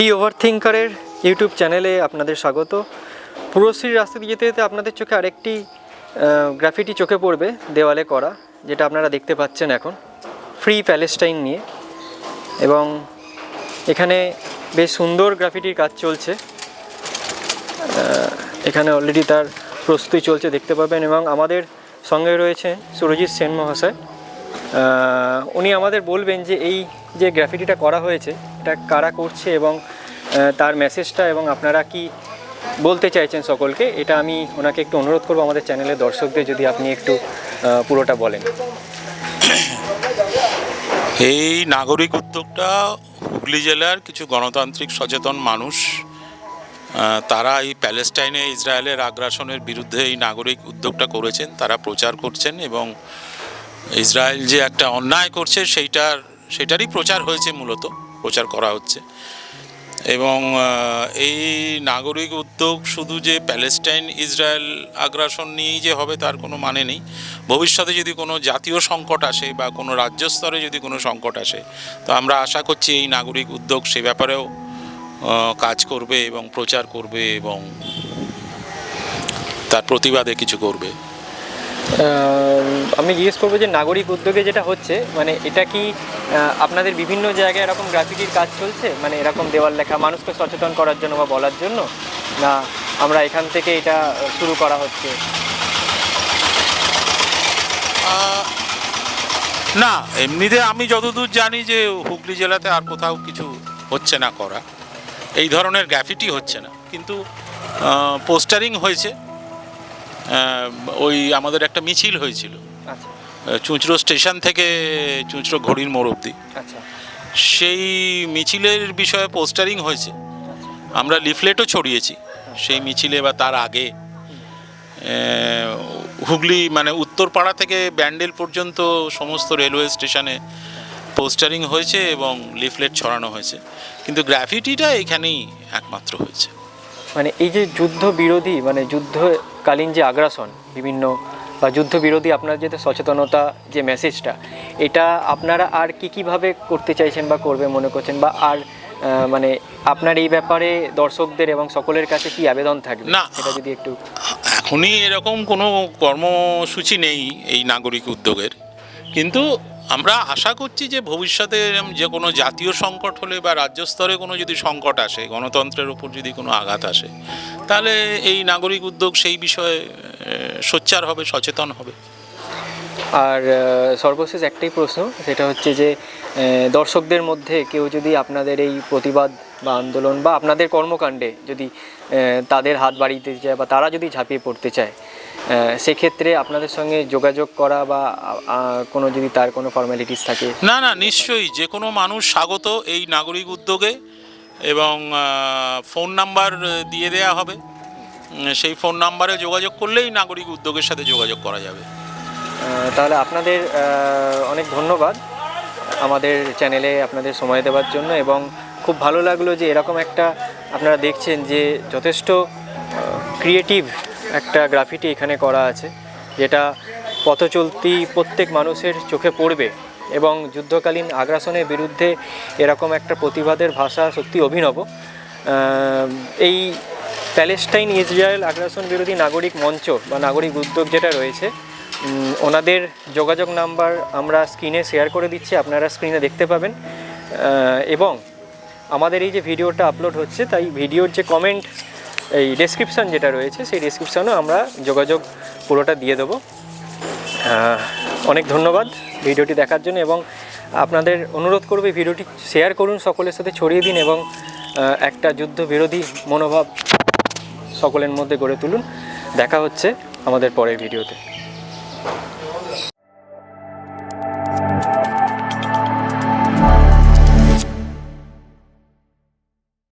D over থিঙ্কারের YouTube চ্যানেলে আপনাদের স্বাগত। পুরশ্রীর রাস্তা দিয়ে যেতে যেতে আপনাদের চোখে আরেকটি গ্রাফিটি চোখে পড়বে, দেওয়ালে করা, যেটা আপনারা দেখতে পাচ্ছেন এখন। ফ্রি প্যালেস্টাইন নিয়ে। এবং এখানে বেশ সুন্দর গ্রাফিটির কাজ চলছে। এখানে অলরেডি তার প্রস্তুতি চলছে, দেখতে পাবেন। এবং আমাদের সঙ্গে রয়েছে সুরজিৎ সেন মহাশয়। উনি আমাদের বলবেন যে এই যে গ্রাফিটিটা করা হয়েছে এটা কারা করছে এবং তার মেসেজটা এবং আপনারা কি বলতে চাইছেন সকলকে, এটা আমি ওনাকে একটু অনুরোধ করব আমাদের চ্যানেলের দর্শকদের যদি আপনি একটু পুরোটা বলেন। এই নাগরিক উদ্যোগটা হুগলি জেলার কিছু গণতান্ত্রিক সচেতন মানুষ তারা এই প্যালেস্টাইনে ইসরায়েলের আগ্রাসনের বিরুদ্ধে এই নাগরিক উদ্যোগটা করেছেন, তারা প্রচার করছেন এবং ইসরায়েল যে একটা অন্যায় করছে, সেইটার, সেটারই প্রচার হয়েছে মূলত। প্রচার করা হচ্ছে। এবং এই নাগরিক উদ্যোগ শুধু যে প্যালেস্টাইন ইসরায়েল আগ্রাসন নিয়েই যে হবে তার কোনো মানে নেই। ভবিষ্যতে যদি কোনো জাতীয় সংকট আসে বা কোনো রাজ্য স্তরে যদি কোনো সংকট আসে, তো আমরা আশা করছি এই নাগরিক উদ্যোগ সে ব্যাপারেও কাজ করবে এবং প্রচার করবে এবং তার প্রতিবাদে কিছু করবে। আমি জিজ্ঞেস করব যে নাগরিক উদ্যোগে যেটা হচ্ছে মানে এটা কি আপনাদের বিভিন্ন জায়গায় এরকম গ্রাফিটির কাজ চলছে? মানে এরকম দেওয়াল লেখা, মানুষকে সচেতন করার জন্য বা বলার জন্য? না, আমরা এখান থেকে এটা শুরু করা হচ্ছে? না, এমনিতে আমি যতদূর জানি যে হুগলি জেলাতে আর কোথাও কিছু হচ্ছে না করা। এই ধরনের গ্যাফিটি হচ্ছে না। কিন্তু পোস্টারিং হয়েছে। ওই আমাদের একটা মিছিল হয়েছিল। আচ্ছা। চুঁচড়ো স্টেশন থেকে চুঁচড়ো ঘড়ির মোড় অবধি। আচ্ছা। সেই মিছিলের বিষয়ে পোস্টারিং হয়েছে। আমরা লিফলেটও ছড়িয়েছি। সেই মিছিলে বা তার আগে হুগলি মানে উত্তরপাড়া থেকে ব্যান্ডেল পর্যন্ত সমস্ত রেলওয়ে স্টেশনে পোস্টারিং হয়েছে এবং লিফলেট ছড়ানো হয়েছে। কিন্তু গ্র্যাফিটিটা এখানেই একমাত্র হয়েছে। মানে এই যে যুদ্ধ বিরোধী মানে যুদ্ধকালীন যে আগ্রাসন বিভিন্ন বা যুদ্ধবিরোধী আপনার যে সচেতনতা যে মেসেজটা এটা আপনারা আর কি কীভাবে করতে চাইছেন বা করবে মনে করছেন বা আর মানে আপনার এই ব্যাপারে দর্শকদের এবং সকলের কাছে কি আবেদন থাকবে না। সেটা যদি একটু এখনই এরকম কোনো কর্মসূচি নেই এই নাগরিক উদ্যোগের কিন্তু আমরা আশা করছি যে ভবিষ্যতে যে কোনো জাতীয় সংকট হলে বা রাজ্য স্তরে কোনো যদি সংকট আসে গণতন্ত্রের ওপর যদি কোনো আঘাত আসে তাহলে এই নাগরিক উদ্যোগ সেই বিষয়ে সোচ্চার হবে সচেতন হবে? আর সর্বশেষ একটাই প্রশ্ন সেটা হচ্ছে যে দর্শকদের মধ্যে কেউ যদি আপনাদের এই প্রতিবাদ বা আন্দোলন বা আপনাদের কর্মকাণ্ডে যদি তাদের হাত বাড়িয়ে দিতে চায় বা তারা যদি ঝাঁপিয়ে পড়তে চায় সেক্ষেত্রে আপনাদের সঙ্গে যোগাযোগ করা বা কোনো যদি তার কোনো ফর্মালিটিস থাকে? না না নিশ্চয়ই যে কোনো মানুষ স্বাগত এই নাগরিক উদ্যোগে। এবং ফোন নাম্বার দিয়ে দেয়া হবে। সেই ফোন নাম্বারে যোগাযোগ করলেই নাগরিক উদ্যোগের সাথে যোগাযোগ করা যাবে। তাহলে আপনাদের অনেক ধন্যবাদ আমাদের চ্যানেলে আপনাদের সময় দেওয়ার জন্য এবং খুব ভালো লাগল যে এরকম একটা আপনারা দেখছেন যে যথেষ্ট ক্রিয়েটিভ একটা গ্রাফিটি এখানে করা আছে, যেটা পথচলতি প্রত্যেক মানুষের চোখে পড়বে। এবং যুদ্ধকালীন আগ্রাসনের বিরুদ্ধে এরকম একটা প্রতিবাদের ভাষা সত্যি অভিনব। এই প্যালেস্টাইন ইসরায়েল আগ্রাসন বিরোধী নাগরিক মঞ্চ বা নাগরিক উদ্যোগ যেটা রয়েছে ওনাদের যোগাযোগ নাম্বার আমরা স্ক্রিনে শেয়ার করে দিচ্ছি, আপনারা স্ক্রিনে দেখতে পাবেন। এবং আমাদের এই যে ভিডিওটা আপলোড হচ্ছে, তাই ভিডিওর যে কমেন্ট, এই ডেসক্রিপশন যেটা রয়েছে, সেই ডেসক্রিপশনেও আমরা যোগাযোগ পুরোটা দিয়ে দেবো। অনেক ধন্যবাদ ভিডিওটি দেখার জন্য এবং আপনাদের অনুরোধ করবে ভিডিওটি শেয়ার করুন সকলের সাথে ছড়িয়ে দিন এবং একটা যুদ্ধ বিরোধী মনোভাব সকলের মধ্যে গড়ে তুলুন। দেখা হচ্ছে আমাদের পরের ভিডিওতে।